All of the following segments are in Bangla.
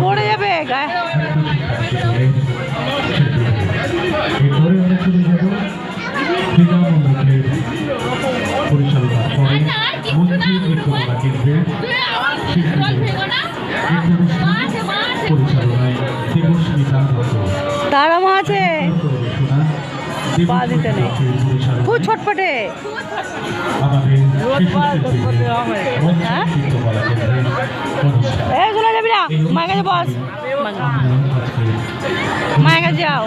পড়ে যাবে গায়ে তারা মা আছে। পা দিতে নেই। খুব ছটপটে আমাদের শিশুশিল্পীদের মঞ্চ? শিল্পকলা কেন্দ্রের অনুষ্ঠান এ শোনা যাবি না মায়ের কাছে বস। মায়ের কাছে যাও।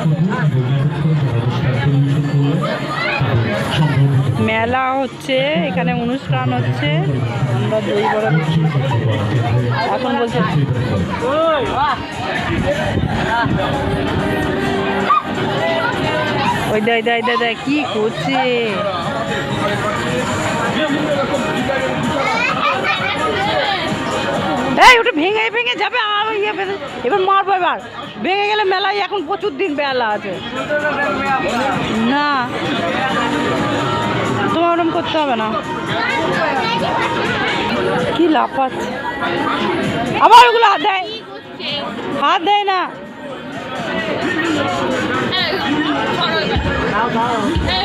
হচ্ছে, এখানে অনুষ্ঠান হচ্ছে। আমরা দই বড় এখন বলছে, ওই দেয় দেয় দেয় কি করছে? এই, ওটা ভেঙে ভেঙে যাবে আর ইয়ে এবার মারবো এবার। ভেঙে গেলে মেলায় এখন প্রচুর দিন বেলা আছে। না। তোমার ওরম করতে হবে না। কি লাফাচ্ছে? আবার ওগুলো হাত দেয়। হাত দেয় না। এই